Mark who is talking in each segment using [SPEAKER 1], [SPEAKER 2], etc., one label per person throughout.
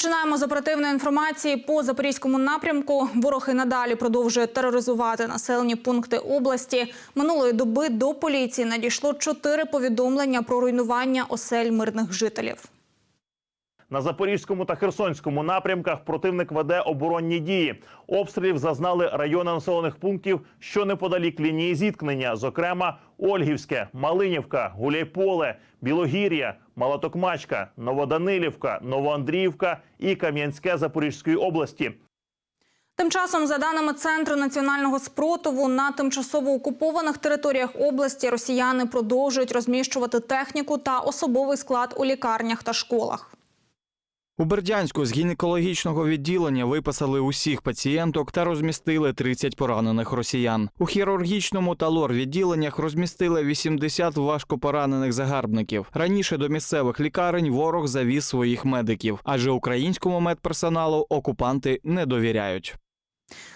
[SPEAKER 1] Починаємо з оперативної інформації по запорізькому напрямку. Ворог і надалі продовжує тероризувати населені пункти області. Минулої доби до поліції надійшло чотири повідомлення про руйнування осель мирних жителів.
[SPEAKER 2] На запорізькому та херсонському напрямках противник веде оборонні дії. Обстрілів зазнали райони населених пунктів, що неподалік лінії зіткнення, зокрема Ольгівське, Малинівка, Гуляйполе, Білогір'я, Малотокмачка, Новоданилівка, Новоандріївка і Кам'янське Запорізької області.
[SPEAKER 1] Тим часом, за даними Центру національного спротиву, на тимчасово окупованих територіях області росіяни продовжують розміщувати техніку та особовий склад у лікарнях та школах.
[SPEAKER 3] У Бердянську з гінекологічного відділення виписали усіх пацієнток та розмістили 30 поранених росіян. У хірургічному та лор відділеннях розмістили 80 важкопоранених загарбників. Раніше до місцевих лікарень ворог завіз своїх медиків, адже українському медперсоналу окупанти не довіряють.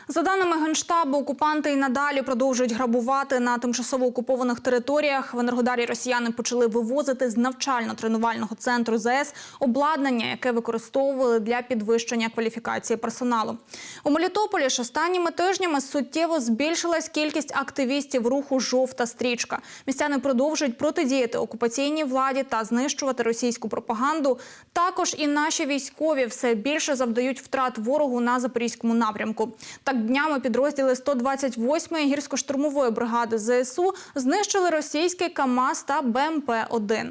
[SPEAKER 1] За даними Генштабу, окупанти і надалі продовжують грабувати на тимчасово окупованих територіях. В Енергодарі росіяни почали вивозити з навчально-тренувального центру ЗС обладнання, яке використовували для підвищення кваліфікації персоналу. У Мелітополі ж останніми тижнями суттєво збільшилась кількість активістів руху Жовта стрічка. Містяни продовжують протидіяти окупаційній владі та знищувати російську пропаганду. Також і наші військові все більше завдають втрат ворогу на запорізькому напрямку. Так днями підрозділи 128-ї гірсько-штурмової бригади ЗСУ знищили російський КАМАЗ та БМП-1.